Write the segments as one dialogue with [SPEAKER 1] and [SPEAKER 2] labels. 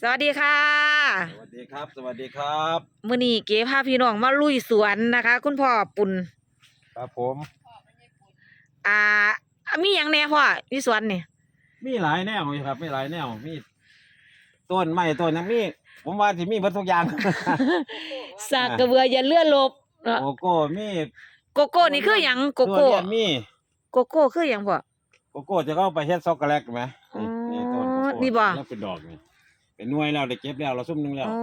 [SPEAKER 1] สวัสดีค่ะ
[SPEAKER 2] สวัสดีครับ สวัสดีครับ
[SPEAKER 1] มื้อนี้เก๋พาพี่น้องมาลุยสวนนะคะ คุณพ่อปุ่น
[SPEAKER 2] ครับผม
[SPEAKER 1] อ่า มีหยังแหน่พ่ออยู่สวนนี่
[SPEAKER 2] มีหลายแนวอยู่ครับ มีหลายแนว มีต้นไม้ต้นยังมี ผมว่าที่มีหมดทุกอย่าง
[SPEAKER 1] สากกระเบืออย่าเลื่อนลบเนาะ
[SPEAKER 2] โกโก้มี
[SPEAKER 1] โกโก้นี่คือหยังโก
[SPEAKER 2] ทุ
[SPEAKER 1] โก้
[SPEAKER 2] เรียนมี
[SPEAKER 1] โกโก้คือหยังพ่อ
[SPEAKER 2] โกโก้จะเข้าไปเฮ็ดช็อกโกแลตไหม
[SPEAKER 1] อ๋อ
[SPEAKER 2] นี่ต้นโกโก้
[SPEAKER 1] นี่บ่
[SPEAKER 2] แล้วเป็นดอกนี่ เป็นหน่วยแล้วได้เก็บแล้วเราซุ่มหนึงแล้ว
[SPEAKER 1] อ๋อ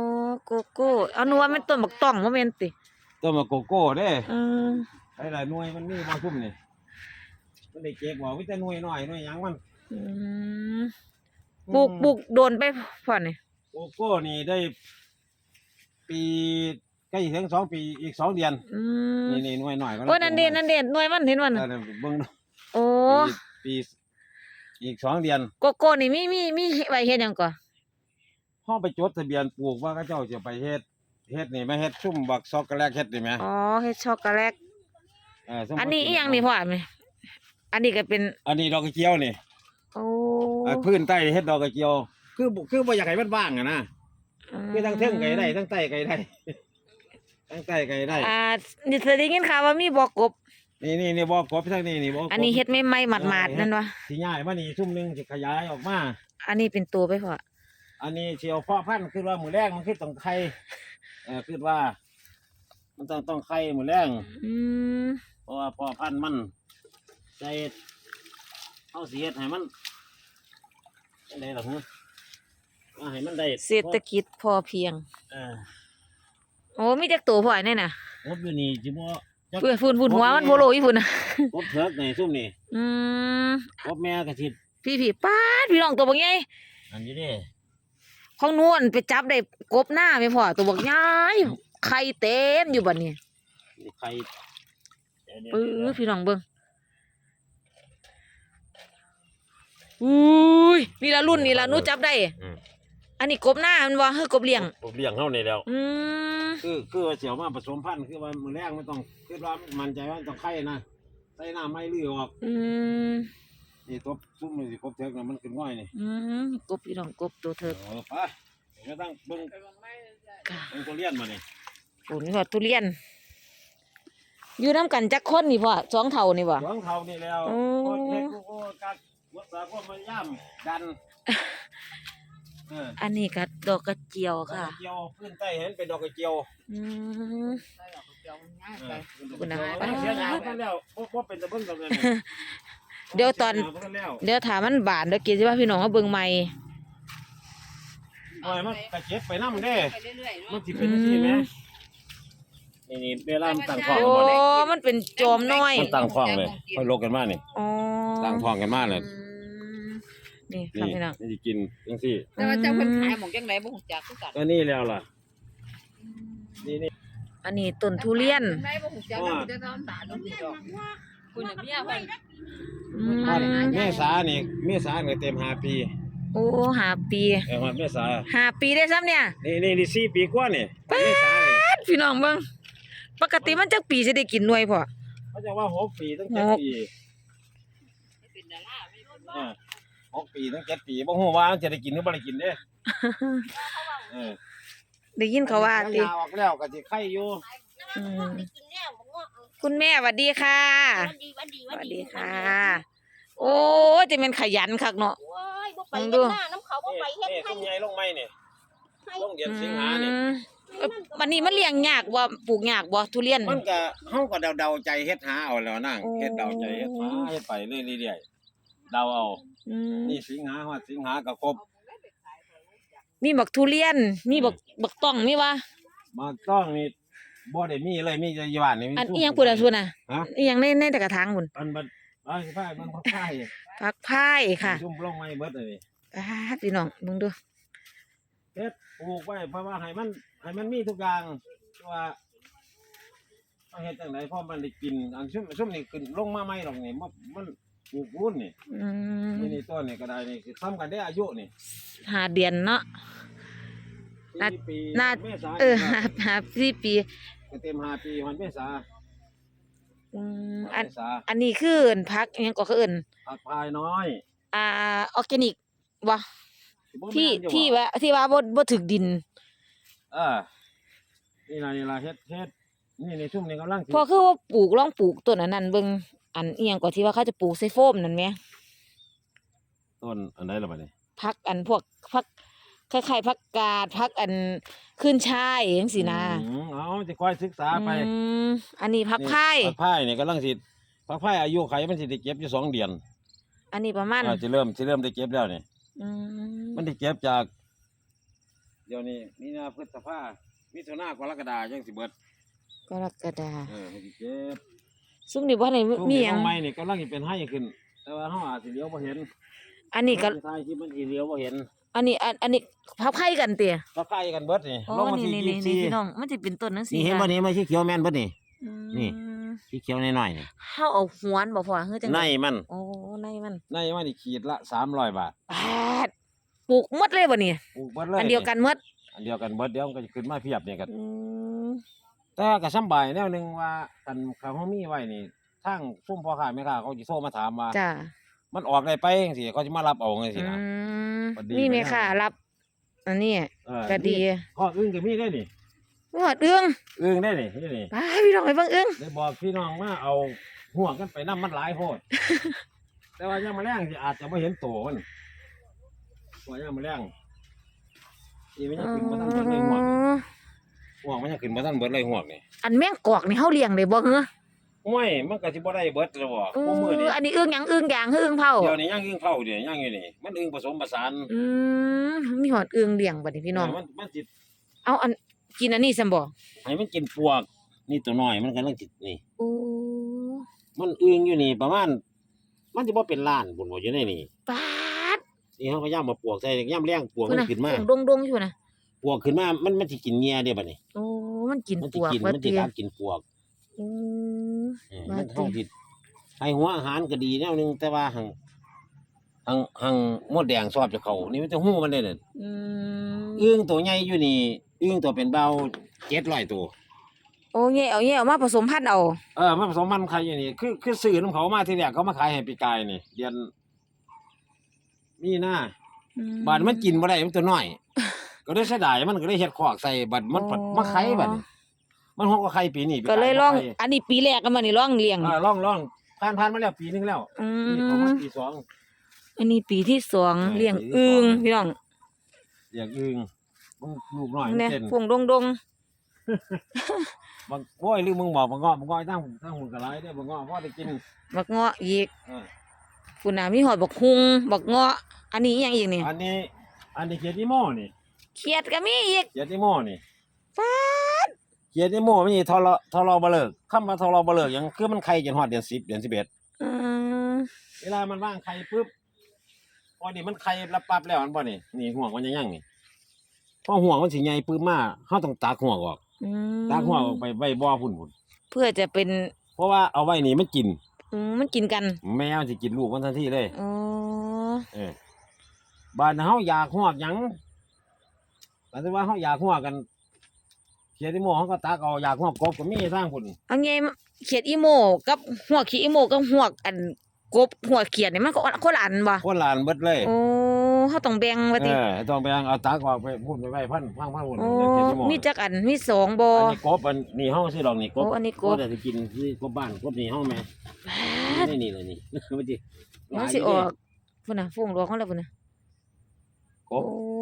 [SPEAKER 1] โกโก้เอาหนูว่ามันต้นบักต้องบ่แม่นติ
[SPEAKER 2] ต้นมาโกโก้เด้
[SPEAKER 1] อืม
[SPEAKER 2] ไอ้หลายหน่วยมันมีมาซุ่มนี่มันได้เก็บบ่มีแต่หน่วยน้อยหน่วยหยังมัน
[SPEAKER 1] อืมปลูกปลูกโดนไปพ่อนี่
[SPEAKER 2] โกโก้นี่ได้ ปีใกล้ถึงสองปีอีกสองเดือน
[SPEAKER 1] อืม
[SPEAKER 2] นี่นี่หน่วยหน่อยก็
[SPEAKER 1] โอ้นั่นเด่นนั่นเด่นหน่วยมันเห็นมัน
[SPEAKER 2] เอ
[SPEAKER 1] น่ะ
[SPEAKER 2] อเบิ่งดู
[SPEAKER 1] โอ้
[SPEAKER 2] ปีปีอีกสองเดือน
[SPEAKER 1] โกโก้นี่มีมีมีไว้เฮ็ดหยังก่อน
[SPEAKER 2] ห้องไปจดทะเบียนปลูกว่าเขาเจ้าจะไปเฮ็ดเฮ็ดนี่มาเฮ็ดซุ่มบักซอกโกแลตเฮ็ดนี่ไหม
[SPEAKER 1] อ๋อเฮ็ดช็อกโกแลต
[SPEAKER 2] เออซุ่ม
[SPEAKER 1] อันนี้อีหยังนี่พ่อแม่อันนี้ก็เป็น
[SPEAKER 2] อันนี้ดอกกระเจียวนี่
[SPEAKER 1] โอ้
[SPEAKER 2] อ่าพื้นใต้เฮ็ดดอกกระเจียว คือบ่คือบ่อยากให้มันว่างอะนะคือทั้งเทิงไก่ได้ทั้งใต้ไก่ได้ทั้งใต้ไก่ได้
[SPEAKER 1] อ่านี่เคยได้ยินข่าวว่ามีบ่อกบ
[SPEAKER 2] นี่นี่นี่บ่กบทั้งนี้นี่บ่กบ
[SPEAKER 1] อันนี้เฮ็ดไม่ไหม่หมาดๆนั่นวะ
[SPEAKER 2] สิย้ายมานี่ซุ่มหนึงสิขยายออกมา
[SPEAKER 1] อันนี้เป็นตัวไปพ่อ
[SPEAKER 2] อันนี้เชียวพ่อพันธุ์คือว่าหมูแรงมันคือต้องไข่เออคือว่า มันต้องต้องไข่หมูแรง
[SPEAKER 1] อืม
[SPEAKER 2] เพราะว่าพ่อพันธุ์มันใจเอาเสียดให้มันได้หรอฮะว่าให้มันได้
[SPEAKER 1] เศรษฐกิจพอเพียง
[SPEAKER 2] เออ
[SPEAKER 1] โอ้มีจักตัวพ่อนี่น่ะ
[SPEAKER 2] งบอยู่นี่จิบ่จัก
[SPEAKER 1] เพื่อนฝุ่นฝุ่นหัวมันโพโลอีฝุ่นน่ะ
[SPEAKER 2] งบเถิกในซุ่มนี่
[SPEAKER 1] อืม
[SPEAKER 2] งบแม่กระชิด
[SPEAKER 1] พี่พี่ป้าดพี่น้องตัวบักใหญ่
[SPEAKER 2] อันนี้เด้
[SPEAKER 1] ของนวลไปจับได้กบหน้าไหม่พ่อตัวบักใหญ่ไข่เต็มอยู่บัดนี้
[SPEAKER 2] นี่ไข่เดี๋ยวเดี๋ยว
[SPEAKER 1] ปื้
[SPEAKER 2] เดี๋
[SPEAKER 1] อ
[SPEAKER 2] ยว
[SPEAKER 1] พี่น้องเบิ่งอุ้ยนี่ละรุ่นนี่ละหนูจับได้
[SPEAKER 2] อืม
[SPEAKER 1] อันนี้กบหน้ามันบ่คือกบเลี้ยง
[SPEAKER 2] ผมเลี้ยงเฮานี่แล้ว
[SPEAKER 1] อืม
[SPEAKER 2] คือคือว่าเสียวมาผสมพันธุ์คือว่ามือแรกไม่ต้องคือว่ามันใจว่าต้องไข่นะใส่น้ำไม่ลือออก
[SPEAKER 1] อืม
[SPEAKER 2] นี่ตบซุ่มนี่สิครบเถิกนะมันขึ้นง่อยนี่
[SPEAKER 1] อืมกบพี่น้องกบตัวเถิก
[SPEAKER 2] เออไปเดี๋ยวตั้งเบิ่ง
[SPEAKER 1] ค่ะ
[SPEAKER 2] เบิ่งตัวเลี้ยนมานี่
[SPEAKER 1] โอ้นี่พ่อทุเรียน อยู่น้ำกันจักคนนี่พ่อสองเท่านี่บ่
[SPEAKER 2] สองเท่านี่แล้ว
[SPEAKER 1] โอ้
[SPEAKER 2] โอ้ยเฮ็ดกูโอ้กัดวัดสาก็มาย่ำดันเออ
[SPEAKER 1] อันนี้ก็ดอกกระเจียว
[SPEAKER 2] ดอกก
[SPEAKER 1] ค่ะ
[SPEAKER 2] ระเจียวขึ้นใต้เห็นเป็นดอกกระเจียว
[SPEAKER 1] อืม
[SPEAKER 2] เออ
[SPEAKER 1] คุณน่ะ
[SPEAKER 2] เออเสียหายเพิ่นแล้วบ่บ่เป็นตะเบิ่งดอกเลยนี่
[SPEAKER 1] เดี๋ยวตอน
[SPEAKER 2] เสียหายเพิ่นแล้ว
[SPEAKER 1] เดี๋ยวถามมันบานเดี๋ยวกินสิว่าพี่น้องเอาเบิ่งใหม่
[SPEAKER 2] โอ้ยมันกระเจ็บไปนำเด้
[SPEAKER 3] ไปเรื่อยๆ
[SPEAKER 2] มัน
[SPEAKER 3] เนาะ
[SPEAKER 2] สิเป็นจังซี่แหมนี่นี่เวลามันตั้งท้อง
[SPEAKER 1] โอ้
[SPEAKER 2] กันบ่นี่
[SPEAKER 1] มันเป็นจอมน้อย
[SPEAKER 2] มันตั้งท้องเลยค่อยลกกันมานี่
[SPEAKER 1] อ๋อ
[SPEAKER 2] ตั้งท้องกันมาเลย
[SPEAKER 1] อืมนี่ค่ะ
[SPEAKER 2] นี่
[SPEAKER 1] พี่น้อง
[SPEAKER 2] นี่สิกินจังซี่
[SPEAKER 3] แต่ว่าเจ้าเพิ่นขายหมองจังไดบ่ฮู้จักคือกัน
[SPEAKER 2] ก็นี่แล้วล่ะ นี่นี่
[SPEAKER 1] อันนี้ต้นทุเรียน
[SPEAKER 3] จังไดบ่ฮู้จักแล้วมันจะทำตาดอกนี่ดอก คุณน่ะเมียเพิ่น
[SPEAKER 1] อืม
[SPEAKER 2] ตอนเมษานี่เมษาเนี่ยเต็มห้าปี
[SPEAKER 1] โอ้หาปี
[SPEAKER 2] เออวันเมษา
[SPEAKER 1] หาปีได้ซ้ำเนี่ย
[SPEAKER 2] นี่นี่นี่สี่ปีกว่านี่เมษานี่
[SPEAKER 1] ปัดพี่น้องเบิ่งปกติมันจักปีสิได้กินหน่วยพ่อ
[SPEAKER 2] เขาจะว่าหกปีตั้งเจ็ด
[SPEAKER 1] หก
[SPEAKER 2] ปี
[SPEAKER 3] เป็นดาราไม่คน
[SPEAKER 2] เออหกปีตั้งเจ็ดปีบ่ฮู้ว่ามันจะได้กินหรือบ่ได้กินเด้เออ
[SPEAKER 1] ได้ยินเขาว่าติ
[SPEAKER 2] ยาวออกแล้วก็สิไข่อยู่
[SPEAKER 1] อืม คุณแม่สวัสดีค่ะ
[SPEAKER 4] วันดีวันดี
[SPEAKER 1] สวัสดีค่ะ โอ้ยจะเป็นขยันคักเนาะ
[SPEAKER 4] โอ้ยบ่ไป
[SPEAKER 1] ลอง
[SPEAKER 4] เฮ็
[SPEAKER 1] ดู
[SPEAKER 4] ดหน้าน้ำเขาบ่
[SPEAKER 2] นี่
[SPEAKER 4] ไปเฮ็ด
[SPEAKER 2] นี่
[SPEAKER 4] ให้
[SPEAKER 2] ต้นใหญ่ลงไม้นี่
[SPEAKER 4] ให้
[SPEAKER 2] ลงเดือนสิงหานี่
[SPEAKER 1] อืมเอ้ยวันนี้มันเลี้ยงยากบ่ปลูกยากบ่ทุเรียน
[SPEAKER 2] มันก็เฮาก็เดาๆใจเฮ็ดหาเอาแล้วนั่ง
[SPEAKER 1] โอ้
[SPEAKER 2] เฮ็ดเดาใจเฮ็ดหาเฮ็ดไปเรื่อยๆเดาเอา
[SPEAKER 1] อืม
[SPEAKER 2] นี่สิงหาฮอดสิงหาก็ครบ
[SPEAKER 1] มีบักทุเรียนมีบักบักต้องมีวะ
[SPEAKER 2] มาต้องนี่ บ่ได้มีเลยมีแต่อยู่บ้านนี่มี
[SPEAKER 1] อัน
[SPEAKER 2] ซุ่ม
[SPEAKER 1] อีหยังปุ่นอะซุนน่ะ
[SPEAKER 2] ฮะ
[SPEAKER 1] อีหยังในในแต่กระถางพุ่น
[SPEAKER 2] อันบัดอ้ายสิพายมันบ่พาย
[SPEAKER 1] ผักพายค่ะ
[SPEAKER 2] ซุ่มลงไม้เบิดเลยนี่
[SPEAKER 1] อ่าพี่น้องเบิ่งดู
[SPEAKER 2] เฮ็ดปลูกไว้เพราะว่าให้มันให้มันมีทุกอย่างว่าต้องเฮ็ดจังไดพอมันได้กิน อันซุ่มซุ่มนี่ขึ้นลงมาใหม่หรอกนี่มันมันปลูกรุ่นนี่
[SPEAKER 1] อืม
[SPEAKER 2] นี่นี่ต้นนี่ก็ได้นี่คือซ้ำกันได้อายุนี่
[SPEAKER 1] หาเดือนเนาะ น่า
[SPEAKER 2] สี่ปี
[SPEAKER 1] น่า
[SPEAKER 2] เมษา
[SPEAKER 1] เออหาหาสี่ปี
[SPEAKER 2] ก็เต็มห้าปีมันเมษา
[SPEAKER 1] อืมอัน
[SPEAKER 2] เมษา
[SPEAKER 1] อันนี้คือเอิ้นผักอิหยังก็คือเอิ้น
[SPEAKER 2] ผักพายน้อย
[SPEAKER 1] อ่าออร์แกนิกบ่
[SPEAKER 2] บ่
[SPEAKER 1] ที่
[SPEAKER 2] แม่นอยู่
[SPEAKER 1] ที่
[SPEAKER 2] บ่
[SPEAKER 1] ว่าที่ว่าบ่บ่ถึกดิน
[SPEAKER 2] เออนี่ล่ะนี่ล่ะเฮ็ดเฮ็ดนี่ในช่วงนี้กำลังสิ
[SPEAKER 1] พอคือว่าปลูกลองปลูกต้นอันนั้นเบิ่งอันอีหยังก็ที่ว่าเขาจะปลูกใส่โฟมนั่นแหม
[SPEAKER 2] ต้นอันใดล่ะบัดนี้
[SPEAKER 1] พักอันพวกพัก คล้ายๆพักกาดพักอันขึ้นช่ายจังซี่นะ
[SPEAKER 2] อืมเอาจะค่อยศึกษาไป
[SPEAKER 1] อืมอันนี้พัก
[SPEAKER 2] นี่
[SPEAKER 1] ไผ่
[SPEAKER 2] ผักไผ่นี่กำลังสิผักไผ่อายุไขมันสิได้เก็บอยู่สองเดือน
[SPEAKER 1] อันนี้ประมาณ
[SPEAKER 2] อ่าสิเริ่มสิเริ่มได้เก็บแล้วนี่
[SPEAKER 1] อืม
[SPEAKER 2] มันได้เก็บจาก เดี๋ยวนี้มีนาพฤษภามิถุนากรกฎาจังสิเบิด
[SPEAKER 1] กรกฎา
[SPEAKER 2] เออให้สิเก็บ
[SPEAKER 1] ซุมนี่บ่ได้
[SPEAKER 2] ช่วง
[SPEAKER 1] มี
[SPEAKER 2] นี้
[SPEAKER 1] หยัง
[SPEAKER 2] น้องไม้นี่กำลังสิเป็นให้ขึ้น แต่ว่าเฮาอาจสิเลี้ยวบ่เห็น
[SPEAKER 1] อันนี้ก็
[SPEAKER 2] ท้ายคลิปมันสิเลี้ยวบ่เห็น
[SPEAKER 1] อันนี้อันอันนี้พักไผ่กันเตี่ย
[SPEAKER 2] ผักไผ่กันเบิดนี่
[SPEAKER 1] อ๋อ
[SPEAKER 2] ลงมา
[SPEAKER 1] นี่
[SPEAKER 2] ที่
[SPEAKER 1] นี่นี่นี่
[SPEAKER 2] 24
[SPEAKER 1] พี่น้องมันสิเป็นต้นจังซี่
[SPEAKER 2] นี่เห็นบ่นี่มันสีเขียวแม่นเบิดนี่
[SPEAKER 1] อืม
[SPEAKER 2] นี่สีเขียวน้อยๆนี่
[SPEAKER 1] เฮาเอาหวนบ่พอคือจัง
[SPEAKER 2] ใน
[SPEAKER 1] ได๋
[SPEAKER 2] มัน
[SPEAKER 1] โอ้ในมัน
[SPEAKER 2] ในมันนี่ขีดละ300บาท
[SPEAKER 1] ปาดปลูกหมดเลยบ่นี่
[SPEAKER 2] ปลูกเบิดเลย
[SPEAKER 1] อันเดียวกันหมด
[SPEAKER 2] อันเดียวกันเบิดเดี๋ยวมันก็จะขึ้นมาเพียบนี่กัน
[SPEAKER 1] อืม
[SPEAKER 2] แต่ว่าก็สำบายแนวหนึงว่าคันเขาเฮามีไว้นี่ทางซุ่มพ่อค้าแม่ค้าเขาสิโทรมาถามว่า
[SPEAKER 1] จ้า
[SPEAKER 2] มันออกได้ไปจังซี่เขาสิมารับเอาจังซี่นะ
[SPEAKER 1] อืม
[SPEAKER 2] พอดี
[SPEAKER 1] นี่แม่
[SPEAKER 2] ไปนะ
[SPEAKER 1] ค่ะรับ อันนี้
[SPEAKER 2] เออ
[SPEAKER 1] ก็ดี
[SPEAKER 2] ข้ออึ้งก็มีได้นี่
[SPEAKER 1] หอดเอื้อง
[SPEAKER 2] อึ้งได้นี่นี่นี่
[SPEAKER 1] ไปพี่น้องไปเบิ่งเอื้อง
[SPEAKER 2] ได้บอกพี่น้องมาเอาหัวกันไปนํมันหลายโพด แต่ว่ายังมาแรงสิอาจจะบ่เห็นโตมันว่ายังมาแรงนี่มันยังขึ้นบ่ทันเบิดเลยหัวนี่หัวมันยังขึ้นบ่ทันเบิดเลยหัวนี่
[SPEAKER 1] อันแมงกอกนี่เฮาเลี้ยงได้บ่เหรอ
[SPEAKER 2] ห้วยมันก็สิบ่ได้เบิดแล้วบ่
[SPEAKER 1] เอ
[SPEAKER 2] บ่มื้อนี้
[SPEAKER 1] ออันนี้เอื้องหยังเอื้องยางคือเอื้องเผา
[SPEAKER 2] เดี๋ยวนี้ยังอึ้งเผาเดี๋ยวยังอยู่นี่มันอึ้งผสมผสาน
[SPEAKER 1] อืมมีหอดเอื้องเลี้ยงบัดนี้พี่น้อง
[SPEAKER 2] มันมันสิ
[SPEAKER 1] เอาอันกินอันนี้ซั่นบ่
[SPEAKER 2] ให้มันกินปวก นี่ตัวน้อยมันกำลังสินี่
[SPEAKER 1] โอ้
[SPEAKER 2] มันอึ้งอยู่นี่ประมาณมันสิบ่เป็นล้านบุญบ่อยู่ในนี่
[SPEAKER 1] ปาด
[SPEAKER 2] นี่เฮาพยายามมาปวกใส่ย่ำแรงปวก
[SPEAKER 1] พุ่
[SPEAKER 2] มันน
[SPEAKER 1] น่ะ
[SPEAKER 2] ขึ้นมา
[SPEAKER 1] ดงดงๆอยู่น่ะ
[SPEAKER 2] ปวกขึ้นมามันมันสิกินเหงียเด้บัดนี้
[SPEAKER 1] โอ้มันกิน
[SPEAKER 2] มัน
[SPEAKER 1] ป
[SPEAKER 2] สิ
[SPEAKER 1] วก
[SPEAKER 2] กิน
[SPEAKER 1] ว่า
[SPEAKER 2] มันสิ
[SPEAKER 1] ติ
[SPEAKER 2] กัดกินปวก
[SPEAKER 1] อืม
[SPEAKER 2] อืม
[SPEAKER 1] ว่า
[SPEAKER 2] มัน
[SPEAKER 1] ติ
[SPEAKER 2] เฮาสิให้หัวอาหารก็ดีแนวหนึงแต่ว่าหังหังหังมดแดงชอบจะเข้านี่มันจะหู้มันได้น่ะ
[SPEAKER 1] อืม
[SPEAKER 2] อึ้งตัวใหญ่อยู่นี่อึ้งตัวเป็นเบา700ตัว
[SPEAKER 1] โอ้แย่เอาแย่เอามาผสมพันธุ์เอา
[SPEAKER 2] เออมันผสมพันธุ์ใครอย่างนี้คือคือซื้อน้ำเขามาทีแรกเขามาขายให้ปีกายนี่เดือนมีหน้า
[SPEAKER 1] อื
[SPEAKER 2] บาดมันกินบ่ได้มันตัวน้อย ก็ได้เสียดายมันก็ได้เฮ็ดขอกใส่บัดมันปัดมาไข่บัดนี้ มันฮอกก็ไข่ปีนี้ปี
[SPEAKER 1] ก็เลยลอง
[SPEAKER 2] บ่ไข่
[SPEAKER 1] อันนี้ปีแรกก็มานี่ลองเลี้ยง
[SPEAKER 2] เออลองลองผ่านผ่านมาแล้วปีหนึงแล้ว
[SPEAKER 1] อื
[SPEAKER 2] นี่เขา
[SPEAKER 1] ม
[SPEAKER 2] มาปีสอง
[SPEAKER 1] อันนี้ปีที่สอง
[SPEAKER 2] เออ
[SPEAKER 1] เลี้ยง
[SPEAKER 2] ปีที่
[SPEAKER 1] อึ่ง
[SPEAKER 2] สอง
[SPEAKER 1] พี่น้อง
[SPEAKER 2] อย่างอึงมึงลูกน้อยมัน
[SPEAKER 1] เนี่ย
[SPEAKER 2] เต้น
[SPEAKER 1] พวงดงดง
[SPEAKER 2] บางโอ้ยหรือมึงบอกบางงอบางงอยตั้งตั้งหุ่นกะไรเด้อบางงอพ่อได้กิน
[SPEAKER 1] บักเงาะอีก
[SPEAKER 2] เออ
[SPEAKER 1] คุณน่ะมีหอดบักฮุงบักเงาะ อันนี้อหยังอีกนี่
[SPEAKER 2] อันนี้ อันนี้เขียดอีโม่นี่
[SPEAKER 1] เขียดก็มีอีก
[SPEAKER 2] เขียดอีโม่นี่
[SPEAKER 1] ฟาด
[SPEAKER 2] เขียดอีโม่มันนี่ทอรทอรบ่เลิกคำว่าทอรบ่เลิกหยังคือมันไข่จนฮอดเดือน10เดือน11
[SPEAKER 1] อืม
[SPEAKER 2] เวลามันว่างไข่ปุ๊บพอนี่มันไข่รับปั๊บแล้วมันบ่นี่นี่ห่วงมันยังยังนี่พอห่วงมันสิใหญ่ปุ๊บมาเฮาต้องตากห่วงออก
[SPEAKER 1] อืม
[SPEAKER 2] ตากห่วงออกไปไว้บ่อพุ่นพุ่น
[SPEAKER 1] เพื่อจะเป็น
[SPEAKER 2] เพราะว่าเอาไว้นี่มันกิน
[SPEAKER 1] อืมมันกินกัน
[SPEAKER 2] แมวสิกินลูกมันทันทีเลย
[SPEAKER 1] อ๋อ
[SPEAKER 2] เออบ้านเฮาอยากห่วงหยังแต่ที่ว่าเฮาอยากห่วงกันเขียดที่หม้อเฮาก็ตากเอาอยากห่วงกบก็มีทางพุ่น
[SPEAKER 1] เอาไงเขียดอีโมกับหัวขี้อีโมกับหัวอันกบหัวเขียดนี่มันก็คนละอันบ่
[SPEAKER 2] คนหลานเบิดเลย
[SPEAKER 1] โอ้เฮาต้องแบ่งว่า
[SPEAKER 2] เอ
[SPEAKER 1] ติ
[SPEAKER 2] อต้องไปเอาตากออกไปพุ่นไปไว้พันพังพังพุ่น
[SPEAKER 1] โอ้
[SPEAKER 2] เขียดที่หม้อ
[SPEAKER 1] มีจักอันมีสองบ่
[SPEAKER 2] อันนี้กบอันนี่เฮาสิดอกนี่กบ
[SPEAKER 1] โอ้อันนี้กบ
[SPEAKER 2] แต่สิกินคือกบบ้านกบนี่เฮาแม่
[SPEAKER 1] ฟาด
[SPEAKER 2] นี่นี่เลยนี่มันสิ
[SPEAKER 1] มันสิออกพุ่นน่ะฟงรอของแล้วพุ่นน่ะ
[SPEAKER 2] ก
[SPEAKER 1] โอ้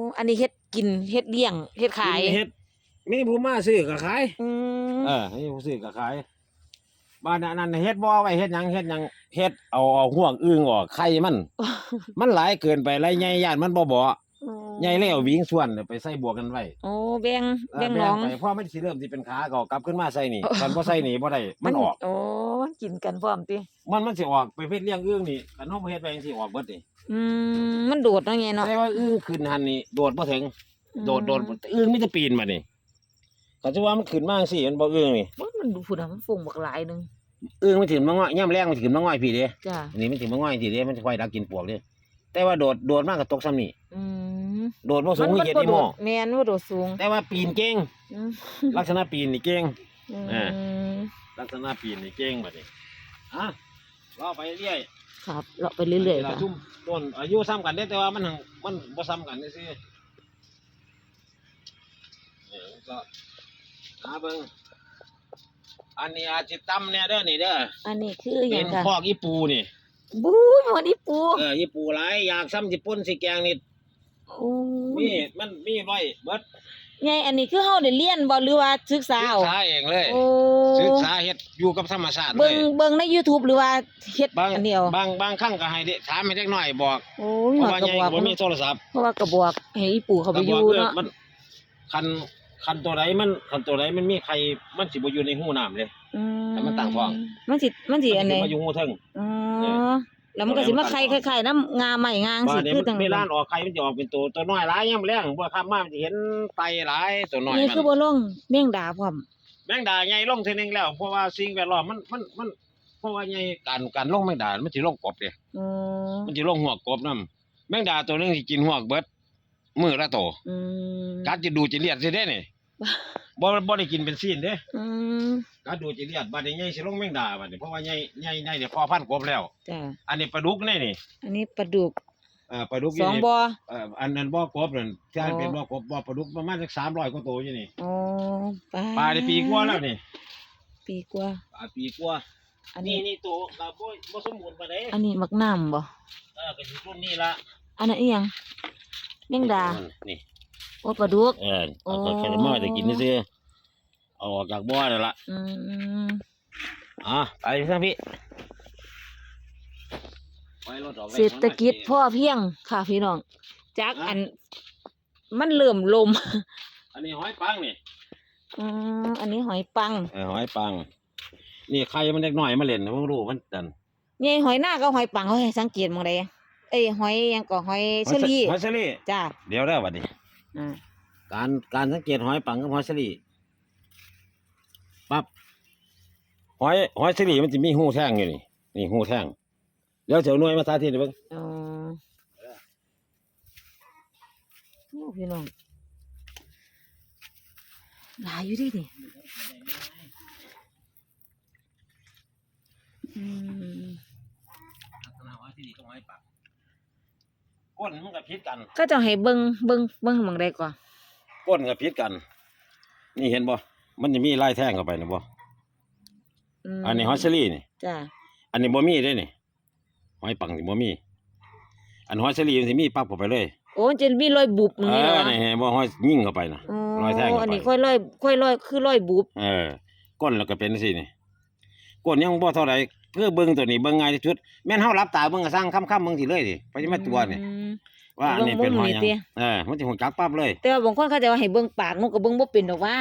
[SPEAKER 2] บ
[SPEAKER 1] อันนี้เฮ็ดกินเฮ็ดเลี้ยงเฮ็ดขาย
[SPEAKER 2] มีเฮ็ด มีผู้มาซื้อก็ขาย
[SPEAKER 1] อืม
[SPEAKER 2] เออมีผู้ซื้อก็ขายบ้านอันนั้นเฮ็ดบ่ไว้เฮ็ดหยังเฮ็ดหยังเฮ็ดเอาเอาห่วงอึ้งออกไข่มัน มันหลายเกินไปหลายใหญ่ย่านมันบ่บ่ใหญ่เลยเอาวิ่งส่วนไปใส่บวกกันไว้
[SPEAKER 1] โอ้แบ่ง
[SPEAKER 2] เออ
[SPEAKER 1] แบ่งน้อง
[SPEAKER 2] ไปเพราะมันสิเริ่มสิเป็นขาก็กลับขึ้นมาใส่นี่คันบ่ใส่นี่บ่ได้มันออก
[SPEAKER 1] โอ้มันกินกันพร้อมติ
[SPEAKER 2] มันมันสิออกไปเฮ็ดเลี้ยงอึ้งนี่คันเฮาบ่เฮ็ดไว้จังซี่ออกเบิดนี่
[SPEAKER 1] อืมมันโดดเนาะไงเนาะ
[SPEAKER 2] แต่ว่าอึ้งขึ้นหันนี่โดดบ่ถึง โดดโดดอึ้งมีแต่ปีนมานี่ ก็จะว่ามันขึ้นมาจังซี่มันบ่อึ้งนี่
[SPEAKER 1] โอ้ยมันดูพุ่นน่ะมันฟงบักหลายหนึง
[SPEAKER 2] อึ้งมันถึงมาง้อยย่ํแรงมันถึงมาง้อยพี่เด้
[SPEAKER 1] จ้ะ
[SPEAKER 2] อันนี้มันถึงมาง้อยพี่เด้มันสิค่อยดักกินปวกเด้แต่ว่าโดดโดดมากก็ตกซ้ำนี่
[SPEAKER 1] อืม
[SPEAKER 2] โดดบ่สูงคือเฮ็ด
[SPEAKER 1] บ่
[SPEAKER 2] อี
[SPEAKER 1] โด
[SPEAKER 2] หม้อ
[SPEAKER 1] ดแม่นบ่โดดสูง
[SPEAKER 2] แต่ว่าปีนเก่ง
[SPEAKER 1] อืม
[SPEAKER 2] ลักษณะปีนนี่เก่ง
[SPEAKER 1] อื
[SPEAKER 2] อ่า
[SPEAKER 1] ม
[SPEAKER 2] ลักษณะปีนนี่เก่งบัดนี้อะรอไปเรื่อย
[SPEAKER 1] ครับเลาะไปเรื่อยๆ
[SPEAKER 2] วลา
[SPEAKER 1] ค่ะ
[SPEAKER 2] ซุ่มต้นอายุซ้ำกันเด้แต่ว่ามันหั่งมันบ่ซ้ำกันซื่อๆเนี่ยก็ หาเบิ่งอันนี้อาจสิต่ำแน่เด้อนี่เด้อ
[SPEAKER 1] อันนี้คือห
[SPEAKER 2] เป็
[SPEAKER 1] ยัง
[SPEAKER 2] น
[SPEAKER 1] ค่ะ
[SPEAKER 2] พอกอีปูนี่
[SPEAKER 1] บู๊ยวันนี้ปู
[SPEAKER 2] เอออีปูหลายอยากซ้ำสิป่นสิแกงนี่
[SPEAKER 1] โอ้
[SPEAKER 2] มีมันมีไว้เบิด
[SPEAKER 1] ไงอันนี้คือเฮาได้เรียนบ่หรือว่าศึกษา
[SPEAKER 2] ศึ
[SPEAKER 1] เอา
[SPEAKER 2] กษาเองเลย
[SPEAKER 1] โอ้
[SPEAKER 2] ศึกษาเฮ็ดอยู่กับธรรมชาติเล
[SPEAKER 1] เบิ่ง
[SPEAKER 2] ย
[SPEAKER 1] เบิ่งใน YouTube หรือว่าเฮ็ด
[SPEAKER 2] บาง
[SPEAKER 1] อันเดียว
[SPEAKER 2] บางบางครั้งก็ให้เด็กถามให้เด็กน้อยบอก
[SPEAKER 1] โอ้
[SPEAKER 2] เพ
[SPEAKER 1] ย
[SPEAKER 2] ราะ
[SPEAKER 1] หัว
[SPEAKER 2] ว่าก
[SPEAKER 1] ระ
[SPEAKER 2] ใหญ่
[SPEAKER 1] บอก
[SPEAKER 2] ก็บ่มีโทรศัพท์
[SPEAKER 1] เพราะว่ากระบอกให้อีปู่เขาไปอยู่
[SPEAKER 2] ก็บอก
[SPEAKER 1] เนาะ
[SPEAKER 2] มันคัน คันตัวใดมันคันตัวใดมันมีใครมันสิบ่อยู่ในหูน้ำเลย
[SPEAKER 1] อื
[SPEAKER 2] แต่มันต่างท้อง
[SPEAKER 1] มันสิมันสิอันไหน
[SPEAKER 2] มัสิมาอยู่หูเทิง
[SPEAKER 1] อ๋อ
[SPEAKER 2] เออ
[SPEAKER 1] แล้วมันก็สิมาไข่ไข่ๆน้ำงาใหม่งาง
[SPEAKER 2] ว่า
[SPEAKER 1] สิ
[SPEAKER 2] เดี๋ยว
[SPEAKER 1] คือ
[SPEAKER 2] มัน
[SPEAKER 1] จัง
[SPEAKER 2] เวลาออกไข่มันจะออกเป็นตัวตัวน้อยหลายยามแรงบ่ครับมามันสิเห็นไตหลายตัวน้อย
[SPEAKER 1] นี่
[SPEAKER 2] มัน
[SPEAKER 1] คือบ่ลงแมงดาพร้อม
[SPEAKER 2] แมงดาใหญ่ลงเทีนึงแล้ว เพราะว่าสิ่งแวดล้อมมันมันมันเพราะว่าใหญ่การการลงแมงดา มันสิลงกบเด้
[SPEAKER 1] อ๋อ
[SPEAKER 2] มันสิลงหัวกบนํแมงดาตัวหนึงสิกินหัวกเบิด มื้อละโต
[SPEAKER 1] อืม
[SPEAKER 2] กัดจะดูดจะเลียดสิเด้นี่บ่บ่ได้กินเป็นซีนเด้
[SPEAKER 1] อืม
[SPEAKER 2] กัดดูดจะเลียดบัดนี้ใหญ่สิลงแมงดาบัดนี้เพราะว่าใหญ่ใหญ่ใหญ่เนี่ยพอพันกบแล้ว
[SPEAKER 1] จ้ะ
[SPEAKER 2] อันนี้ปลาดุกนี่นี่
[SPEAKER 1] อันนี้ปลาดุก
[SPEAKER 2] เอ่อปลาดุก
[SPEAKER 1] สอง
[SPEAKER 2] นี่
[SPEAKER 1] บ่อ
[SPEAKER 2] เอ่ออันนั้นบ่อกบนั่นที่อัน
[SPEAKER 1] อ๋อ
[SPEAKER 2] เป็นบ่อกบบ่ปลาดุกประมาณสัก300กว่าตัวอยู่นี่
[SPEAKER 1] อ๋อปลา
[SPEAKER 2] ปลาได้ปีกว่าแล้วนี่
[SPEAKER 1] ปีกว่า
[SPEAKER 2] ปลาปีกว่า
[SPEAKER 1] อัน
[SPEAKER 2] นี่
[SPEAKER 1] นี้
[SPEAKER 2] นี่ตัวก็บ่บ่สมบูรณ์ปานใด
[SPEAKER 1] อันนี้มักน้ำบ่
[SPEAKER 2] เออก็สิรุ่นนี้ละ
[SPEAKER 1] อันนั้นอีหยัง แมงดา
[SPEAKER 2] นี่
[SPEAKER 1] โอ้ปลาดุก
[SPEAKER 2] เออเอาก็แค่มาได้กินซื่อๆเอาออกจากบ่อนั่นล่ะ
[SPEAKER 1] อืม
[SPEAKER 2] อะไปซะพี่ไปรถออกไป
[SPEAKER 1] เศรษฐกิจพ่อเพียงค่ะพี่น้องจากอัน มันเริ่มลม
[SPEAKER 2] อันนี้หอยปังนี่
[SPEAKER 1] อืมอันนี้หอยปัง
[SPEAKER 2] เออหอยปัง นี่ใครมันเล็กน้อยมาเล่นนะเพิ่งรู้มันดัน
[SPEAKER 1] ใหญ่หอยหน้าก็หอยปังเขาให้สังเกตหมองใด เอ้ยหอยหยังก็หอยเชอรี่
[SPEAKER 2] หอยเชอรี่
[SPEAKER 1] จ้า
[SPEAKER 2] เดี๋ยวได้อบัดนี้
[SPEAKER 1] อ่า
[SPEAKER 2] การการสังเกตหอยปังกับหอยเชอรี่ปั๊บหอยหอยเชอรี่มันจะมีหูแท่งอยู่นี่นี่หูแท่งเดี๋ยวเจ้าหน่วยมาสาธิตให้เบิ่ง
[SPEAKER 1] อ๋อโอ้พี่น้องหลายอยู่ดิดิอืม
[SPEAKER 2] ลักษณะหอยเชอรี่กับหอยปัง ก้นมันก็พิษกัน
[SPEAKER 1] ก็จะให้เบิ่งเบิ่งเบิ่งหมองใดก่อน
[SPEAKER 2] ก้นกับพิษกัน นี่เห็นบ่มันจะมีลายแท่งเข้าไปนะบ่
[SPEAKER 1] ม
[SPEAKER 2] อันนี้ฮอสเชอรี่นี่
[SPEAKER 1] จ้า
[SPEAKER 2] อันนี้บ่มีเด้นี่หอยปังนี่บ่มี อันฮอสเชอรี่มันสิมีปั๊บเข้าไปเลย
[SPEAKER 1] โอ้มันจะมีรอยบุบอย่าง
[SPEAKER 2] เอ
[SPEAKER 1] นี้เหร
[SPEAKER 2] อ
[SPEAKER 1] อ
[SPEAKER 2] นี่เห็นบ่หอยยิงเข้าไปน่ะ
[SPEAKER 1] อ๋
[SPEAKER 2] รอยแทงเข้าไป
[SPEAKER 1] อันนี้ค่อยรอยค่อยรอยคือรอยบุบ
[SPEAKER 2] เออก้นแล้วก็เป็นจังซี่นี่ ก้นยังบ่เท่าใดเพื่อเบิ่งตัวนี้เบิ่งง่ายที่สุดแม่นเฮาหลับตาเบิ่งก็สร้างค่ำๆเบิ่งสิเลยดิไปสิมาตัวนี่
[SPEAKER 1] อืม
[SPEAKER 2] ว่าอันนี้เป็นหอยหยัง
[SPEAKER 1] เบิ่งมุมนี่ติ
[SPEAKER 2] เออมันสิฮู้จักปั๊บเลย
[SPEAKER 1] แต่ว่าบางคนเขาจะว่าให้เบิ่งปากนกก็เบิ่งบ่เป็นดอกว่า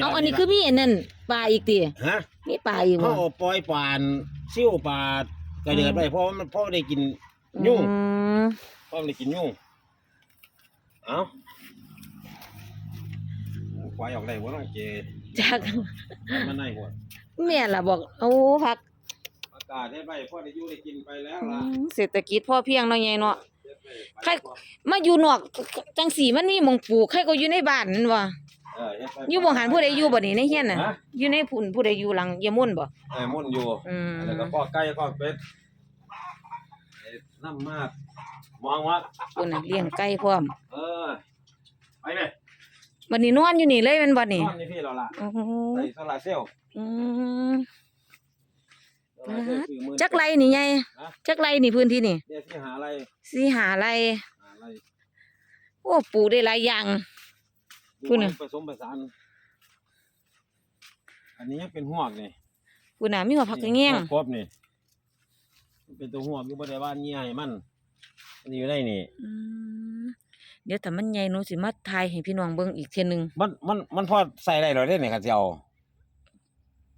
[SPEAKER 1] เอา
[SPEAKER 2] ล่ะ
[SPEAKER 1] อันนี้
[SPEAKER 2] ล่ะ
[SPEAKER 1] คือมีอันนั้นปลาอีกติ
[SPEAKER 2] ฮะ
[SPEAKER 1] มีปลาอีกบ่
[SPEAKER 2] เฮาเอาปล่อยปลานซิ่วปลากระเดือดไว้เพราะว่ามันพอได้กินยุ่ง
[SPEAKER 1] อืม
[SPEAKER 2] พอได้กินยุ่งเอ้าควายออกได้บ่ล่ะเจ
[SPEAKER 1] จาก
[SPEAKER 2] มันในหัว
[SPEAKER 1] แม่ล่ะบอกโอ้พัก
[SPEAKER 2] อากาศได้ไปพอได้อยู่ได้กินไปแล้ว
[SPEAKER 1] อื
[SPEAKER 2] ล่ะ
[SPEAKER 1] มเศรษฐกิจพอเพียงเนาะใหญ่เนาะใครมาอยู่นอกจังสีมันมีหมองปลูกใครก็อยู่ในบ้านนั่นว่
[SPEAKER 2] เออเฮ็ดไป
[SPEAKER 1] อยู่บ่หันผู้ใดอยู่บ่นี่ในเฮียนน่ะ
[SPEAKER 2] ฮะ
[SPEAKER 1] อยู่ในพุ่นผู้ใดอยู่หลังยามมุ่นบ่
[SPEAKER 2] เออมุ่นอยู่
[SPEAKER 1] อืม
[SPEAKER 2] แล้วก็ข้อไก่ข้อเป็ดเอ็ดน้ำมากมองว่า
[SPEAKER 1] พุ่นน่ะเลี้ยงไก่พร้อม
[SPEAKER 2] เออไปเลย
[SPEAKER 1] บัดนี้นอนอยู่นี่เลยแม่นบ่นี่
[SPEAKER 2] นอนนี่พี่เราล่ะ
[SPEAKER 1] โอ้โห
[SPEAKER 2] ใส่โซลาร์เซลล์
[SPEAKER 1] อืม
[SPEAKER 2] โซลาร์เซลล์สี่หมื่น
[SPEAKER 1] จักไรนี่ใหญ่
[SPEAKER 2] ฮะ
[SPEAKER 1] จักไรนี่พื้นที่นี่
[SPEAKER 2] เดี๋ยวที่หาอะไร
[SPEAKER 1] สิหาไร
[SPEAKER 2] หาอะไร
[SPEAKER 1] โอ้ปลูกได้หลายอย่าง พูดน่ะ
[SPEAKER 2] ผสมผสานอันนี้ยังเป็นหวกนี่
[SPEAKER 1] พุ่นน่ะมีหัวผักกระแยง
[SPEAKER 2] หวกครบนี่มันเป็นตัวหวกอยู่บ่ได้ว่าเงี้ยให้มันมันอยู่ได้นี่
[SPEAKER 1] อืม เดี๋ยวถ้ามันใหญ่หนูสิมาถ่ายให้พี่น้องเบิ่งอีกเทื่อหนึง
[SPEAKER 2] มันมันมันพอใส่ได้เหรอเด้นี่คันสิเอา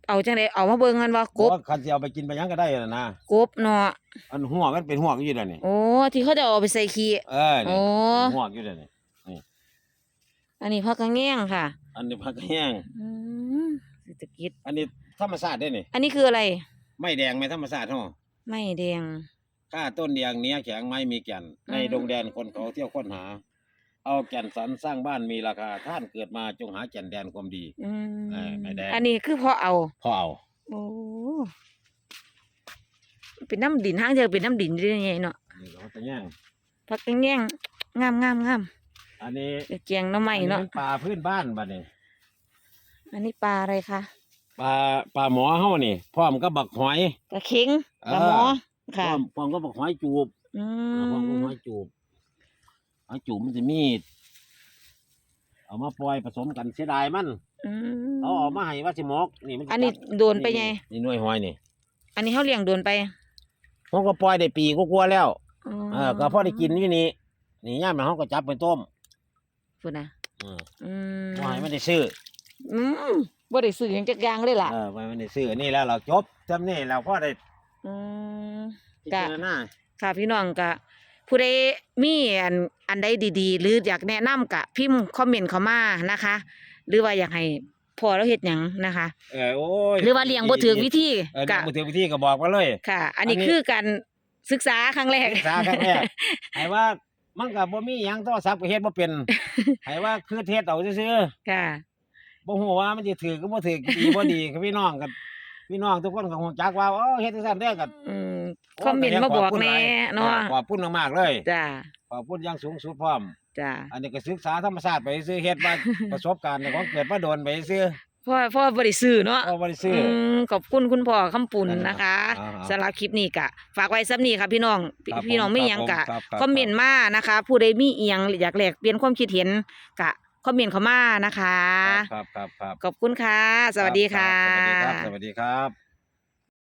[SPEAKER 1] เอาจังไดเอามาเบิ่งกันว่ากบ
[SPEAKER 2] เพราะว่าคันสิเอาไปกินไปหยังก็ได้น่ะนะ
[SPEAKER 1] กบเนาะ
[SPEAKER 2] อันหัวมันเป็นหัวอยู่เดี๋ยวนี้
[SPEAKER 1] โอ้ที่เขาจะเอาไปใส่ขี้
[SPEAKER 2] เออนี่
[SPEAKER 1] โอ้
[SPEAKER 2] เป็นหัวอยู่เดี๋ยวนี้
[SPEAKER 1] อันนี้ผักกระแยงค่ะ
[SPEAKER 2] อันนี้ผักแห้ง
[SPEAKER 1] อืมเศรษฐกิจ
[SPEAKER 2] อันนี้ธรรมชาติได้นี่
[SPEAKER 1] อันนี้คืออะไร
[SPEAKER 2] ไม่แดงไม่ธรรมชาติเฮา
[SPEAKER 1] ไม่แดง
[SPEAKER 2] ค่าต้นเดียงเนี้ยแข็งไม้มีแก่นใน
[SPEAKER 1] อืม
[SPEAKER 2] ดงแดนคนเขาเที่ยวค้นหา เอาแก่นสรรสร้างบ้านมีราคาท่านเกิดมาจงหาแก่นแดนความดี
[SPEAKER 1] อืม
[SPEAKER 2] เออไม่แดง
[SPEAKER 1] อันนี้คือพอเอา
[SPEAKER 2] พอเอา
[SPEAKER 1] โอ้เป็นน้ำดินห้างเจอเป็นน้ำดินอยู่ได้ไงเนาะ
[SPEAKER 2] นี่ก็ตะแย่ง
[SPEAKER 1] พักแง่งๆงามงามงาม
[SPEAKER 2] อันนี้
[SPEAKER 1] เกียงหน้ำใหม่เนาะ
[SPEAKER 2] อัป็ปลาพื้นบ้านบัดนี้
[SPEAKER 1] อันนี้ปลาอะไรคะ
[SPEAKER 2] ปลาปลาหมอเฮานี่พร้อมกับบักหอย
[SPEAKER 1] ปลาเค็งปลาหมอ
[SPEAKER 2] พร้
[SPEAKER 1] ค่ะ
[SPEAKER 2] อมพร้อมกับบักหอยจูบ
[SPEAKER 1] อื
[SPEAKER 2] พร้อมกับ
[SPEAKER 1] ม
[SPEAKER 2] หอยจูบ หอยจูบมันจะมีเอามาปล่อยผสมกันเสียดายมัน
[SPEAKER 1] อืม
[SPEAKER 2] เอาออกมาให้ว่าสิหมกนี่มันสิ
[SPEAKER 1] อันนี้
[SPEAKER 2] จับ
[SPEAKER 1] โดนไปไง
[SPEAKER 2] นี่หน่วยหอยนี่
[SPEAKER 1] อันนี้เขาเลี้ยงโดนไป
[SPEAKER 2] เขาก็ปล่อยได้ปีก็กลัวาๆแล้ว
[SPEAKER 1] อ๋อ
[SPEAKER 2] เออก็พอได้กินอยู่นี่นี่ย่ามมันเขาก็จับไปต้ม
[SPEAKER 1] พูดนะ
[SPEAKER 2] เออ
[SPEAKER 1] อืม
[SPEAKER 2] บ่ให้มันได้ซื้อ
[SPEAKER 1] อืมบ่ได้ซื้อหยังจักอย่างเลยล่ะ
[SPEAKER 2] เออบ่ให้มันได้ซื้อนี่แล้วเราจบจำนี่เราพอได้
[SPEAKER 1] อืม
[SPEAKER 2] พิ
[SPEAKER 1] จ้ะ
[SPEAKER 2] จารณา
[SPEAKER 1] ค่ะพี่น้องก็ ผู้ใดมีอันอันใดดีๆ หรืออยากแนะนำกะพิมพ์คอมเมนต์เข้ามานะคะ หรือว่าอยากให้พ่อเราเฮ็ดหยังนะคะ
[SPEAKER 2] เออโอ้ย
[SPEAKER 1] หรือว่าเลี้ยงบ่ถูกวิธี
[SPEAKER 2] เออเลี้
[SPEAKER 1] กะ
[SPEAKER 2] ยงบ่ถูกวิธีก็บอกมาเลย
[SPEAKER 1] ค่ะอันนี้
[SPEAKER 2] อันนี้
[SPEAKER 1] คือการศึกษาครั้งแรก
[SPEAKER 2] ศึกษาครั้งแรกให้ว่ามันก็บ่มีหยังโทรศัพท์ก็เฮ็ดบ่เป็นให้ว่าคือเทศเอาซื่อ
[SPEAKER 1] ค่ะ
[SPEAKER 2] ๆบ่ฮู้ว่ามันสิถือก็บ่ถือดีบ่ดีกับพี่น้องกันพี่น้องทุกคนก็ฮู้จักว่าอ๋อเฮ็ดจังซั่นเด้อก็
[SPEAKER 1] อืม คอมเมนต์มาบอกแน่เนาะ
[SPEAKER 2] ขอบคุณมากๆเลย
[SPEAKER 1] จ้า
[SPEAKER 2] ขอบคุณอย่างสูงสุดพร้อม
[SPEAKER 1] จ้า
[SPEAKER 2] อันนี้ก็ศึกษาธรรมชาติไปซื้อเฮ็ดมาประสบการณ์ของเกิดมาโดนไปซื้อ
[SPEAKER 1] พ่อพ่อบ่ได้ซื้อเนาะ
[SPEAKER 2] เอาบ่ได้ซื้อ
[SPEAKER 1] อืมขอบคุณคุณพ่อคำปุ่น
[SPEAKER 2] นั่นน่ะ
[SPEAKER 1] นะคะ
[SPEAKER 2] อ่าๆ
[SPEAKER 1] สำหรับคลิปนี้กะ ฝากไว้ซ้ำนี้ค่ะพี่น้องพี่
[SPEAKER 2] ครับผม
[SPEAKER 1] พี่น้องไม่ยังกะ
[SPEAKER 2] ครับครับ
[SPEAKER 1] คอมเมนต์มานะคะ ผู้ใดมีเอียงอยากแลกเปลี่ยนความคิดเห็นกะคอมเมนต์เข้ามานะคะ
[SPEAKER 2] ครับครับครับ
[SPEAKER 1] ขอบคุณค่ะ สวัสดีค่ะ
[SPEAKER 2] รับสวัสดีครับสวัสดีครับ